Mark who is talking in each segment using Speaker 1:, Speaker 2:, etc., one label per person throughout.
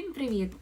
Speaker 1: Всім привіт!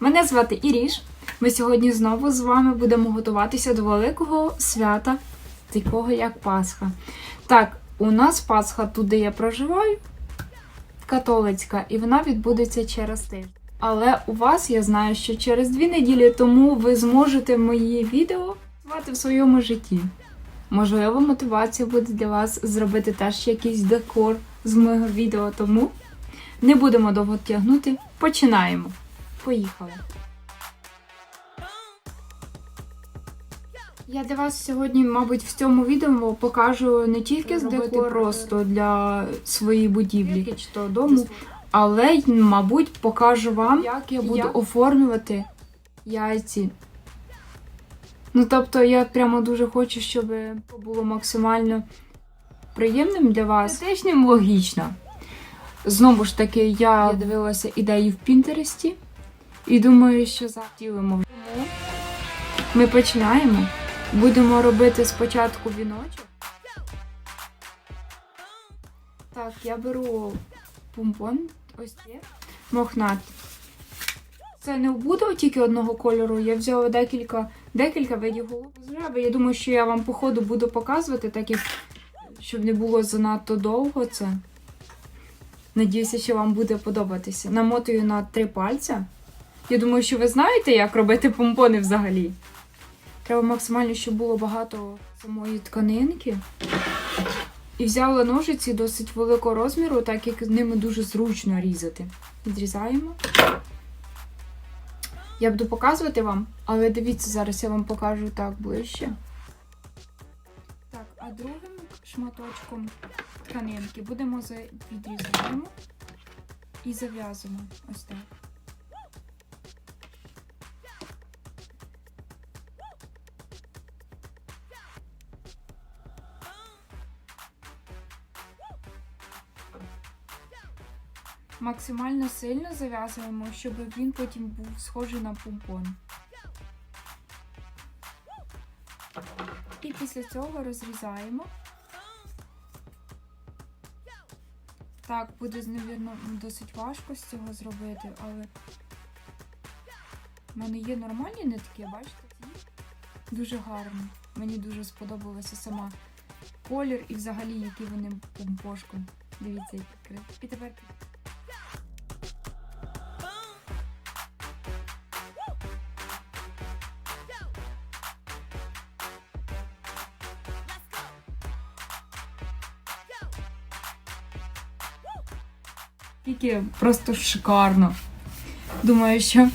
Speaker 1: Мене звати Іріш. Ми сьогодні знову з вами будемо готуватися до великого свята, такого як Пасха. Так, у нас Пасха тут, де я проживаю, католицька, і вона відбудеться через тиждень. Але у вас я знаю, що через дві неділі тому ви зможете мої відео в своєму житті. Можливо, мотивація буде для вас зробити теж якийсь декор з мого відео, тому не будемо довго тягнути. Починаємо. Поїхали. Я для вас сьогодні, мабуть, в цьому відео покажу не тільки зробити
Speaker 2: Декор.
Speaker 1: просто для своєї будівлі чи то дому, але й, мабуть, покажу вам, як я буду
Speaker 2: Як?
Speaker 1: оформлювати яйці. Ну, тобто, я прямо дуже хочу, щоб було максимально приємним для вас. Естетичним, логічно. Знову ж таки, я дивилася ідеї в Пінтересті і думаю, що завтілимо. Тому ми починаємо. Будемо робити спочатку віночок. Так, я беру помпон, ось є, мохнат. Це не буде тільки одного кольору. Я взяла декілька, декілька видів голубозраби. Я думаю, що я вам по ходу буду показувати, так як щоб не було занадто довго це. Надіюся, що вам буде подобатися. Намотую на три пальця. Я думаю, що ви знаєте, як робити помпони взагалі. Треба максимально, щоб було багато самої тканинки. І взяла ножиці досить великого розміру, так як ними дуже зручно різати. Відрізаємо. Я буду показувати вам, але дивіться, зараз я вам покажу так ближче. Так, а другим шматочком тканинки будемо за... відрізаємо і зав'язуємо ось так. Максимально сильно зав'язуємо, щоб він потім був схожий на помпон. І після цього розрізаємо. Так, буде, звісно, досить важко з цього зробити, але в мене є нормальні нитки, бачите? Дуже гарні. Мені дуже сподобалася сама колір і взагалі, які вони помпошком. Дивіться, які крив. І тепер Тільки просто шикарно. Думаю, що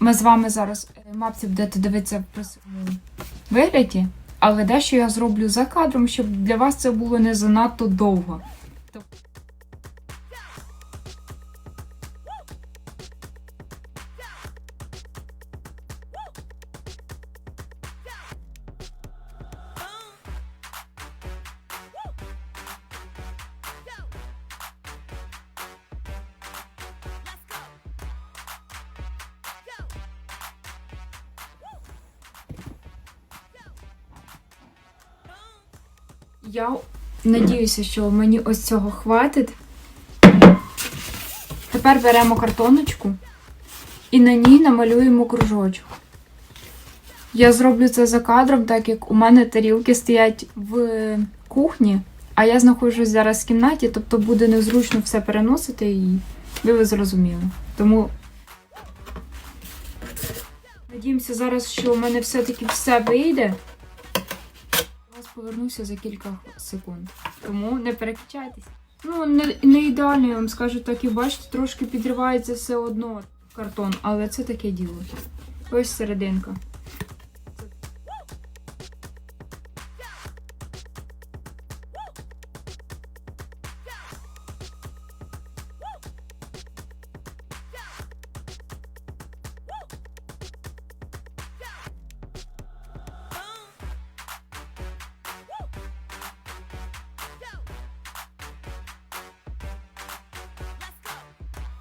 Speaker 1: ми з вами зараз, мапці будете дивитися в вигляді, але дещо я зроблю за кадром, щоб для вас це було не занадто довго. Я надіюся, що мені ось цього хватить. Тепер беремо картоночку і на ній намалюємо кружочок. Я зроблю це за кадром, так як у мене тарілки стоять в кухні, а я знаходжусь зараз в кімнаті, тобто буде незручно все переносити і ви ви зрозуміли. Тому надіємося зараз, що у мене все-таки все вийде. Повернуся за кілька секунд. Тому не переключайтесь. Ну, не, не ідеально, я вам скажу так, і бачите, трошки підривається все одно картон, але це таке діло. Ось серединка.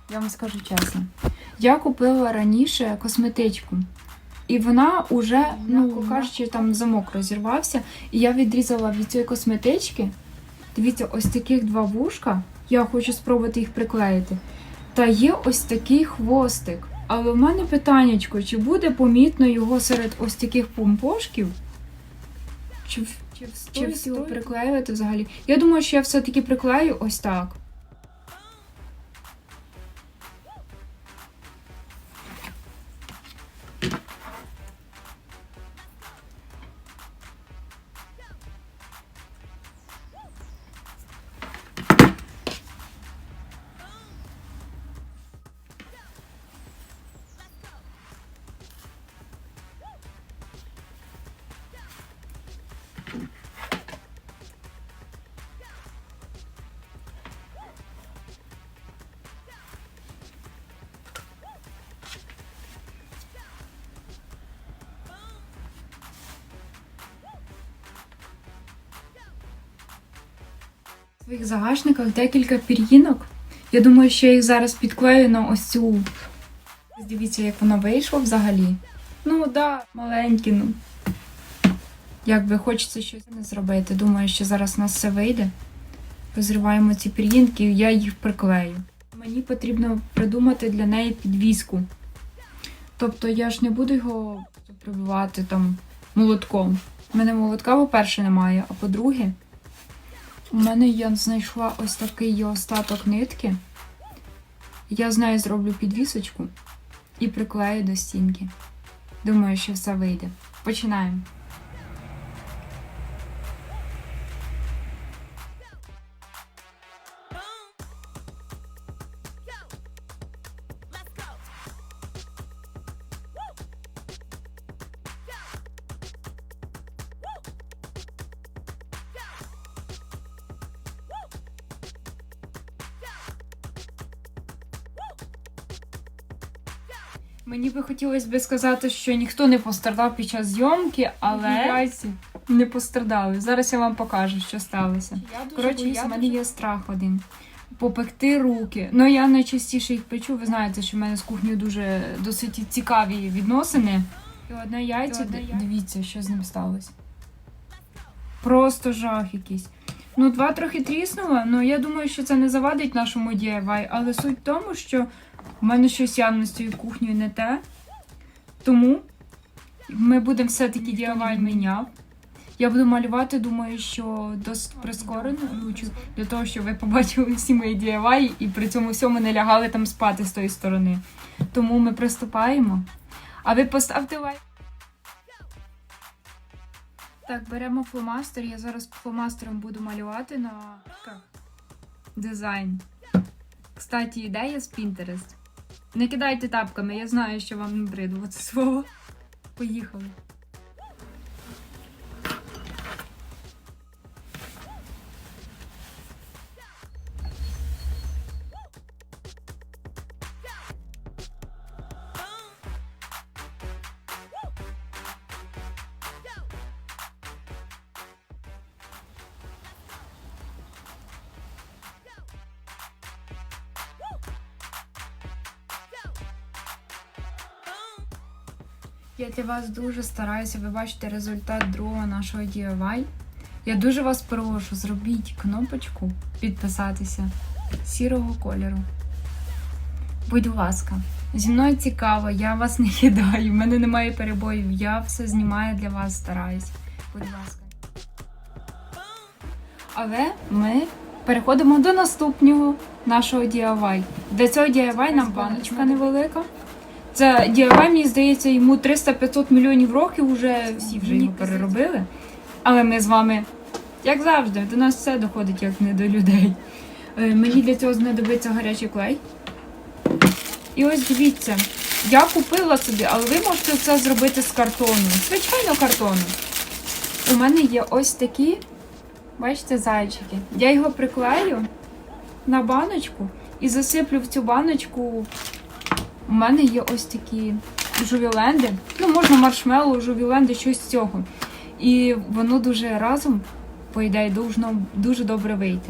Speaker 1: Я вам скажу чесно. Я купила раніше косметичку. І вона уже, ну кажучи, там замок розірвався. І я відрізала від цієї косметички. Дивіться, ось таких два вушка. Я хочу спробувати їх приклеїти. Та є ось такий хвостик. Але в мене питаннячко, чи буде помітно його серед ось таких помпошків? Чи, чи, встоїть його приклеювати взагалі? Я думаю, що я все-таки приклею ось так. Своїх загашниках декілька пір'їнок. Я думаю, що я їх зараз підклею на ось цю. Дивіться, як воно вийшло взагалі. Ну, да, маленькі, ну. Якби хочеться щось не зробити. Думаю, що зараз у нас все вийде. Розриваємо ці пір'їнки, я їх приклею. Мені потрібно придумати для неї підвіску. Тобто я ж не буду його прибивати там молотком. У мене молотка, по-перше, немає, а по-друге, у мене я знайшла ось такий остаток нитки. Я з нею зроблю підвісочку і приклею до стінки. Думаю, що все вийде. Починаємо. Мені би хотілося би сказати, що ніхто не постраждав під час зйомки, але яйці не постраждали. Зараз я вам покажу, що сталося. Коротше, у мене є страх один. Попекти руки. Ну я найчастіше їх печу. Ви знаєте, що в мене з кухнею дуже досить цікаві відносини. І одне яйце,
Speaker 2: одне яйце.
Speaker 1: дивіться, що з ним сталося. Просто жах якийсь. Ну, два трохи тріснуло, ну я думаю, що це не завадить нашому DIY, але суть в тому, що в мене щось явно з цією кухнею не те. Тому ми будемо все-таки DIY міняв. Я буду малювати, думаю, що досить прискорено для того, щоб ви побачили всі мої DIY і при цьому всьому не лягали там спати з тої сторони. Тому ми приступаємо. А ви поставте лайк. Так, беремо фломастер. Я зараз фломастером буду малювати на дизайн. Кстати, ідея з Pinterest. Не кидайте тапками, я знаю, що вам не бридло це слово. Поїхали. Я для вас дуже стараюся. Ви бачите результат другого нашого DIY. Я дуже вас прошу, зробіть кнопочку підписатися сірого кольору. Будь ласка, зі мною цікаво, я вас не кидаю, в мене немає перебоїв, я все знімаю для вас, стараюсь. Будь ласка. Але ми переходимо до наступного нашого DIY. Для цього DIY нам баночка невелика. Це DIY, мені здається, йому 300-500 мільйонів років вже всі вже його переробили. Але ми з вами, як завжди, до нас все доходить як не до людей. Е, Мені для цього знадобиться гарячий клей. І ось дивіться, я купила собі, але ви можете це зробити з картону. Звичайно, картону. У мене є ось такі, бачите, зайчики. Я його приклею на баночку і засиплю в цю баночку у мене є ось такі жувіленди. Ну, можна маршмеллоу, жувіленди, щось з цього. І воно дуже разом, по ідеї, должно дуже добре вийти.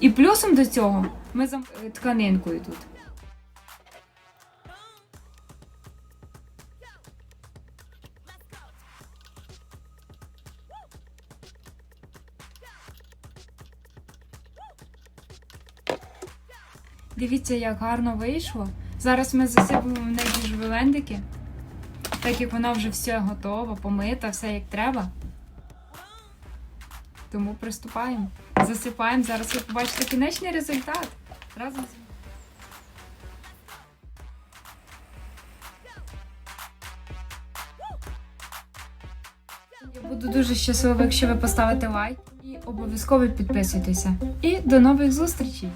Speaker 1: І плюсом до цього ми зам... тканинкою тут. Дивіться, як гарно вийшло. Зараз ми засипемо в неї жвелендики, так як вона вже все готова, помита, все як треба. Тому приступаємо. Засипаємо. Зараз ви побачите кінечний результат. Разом з Я буду дуже щаслива, якщо ви поставите лайк і обов'язково підписуйтеся. І до нових зустрічей!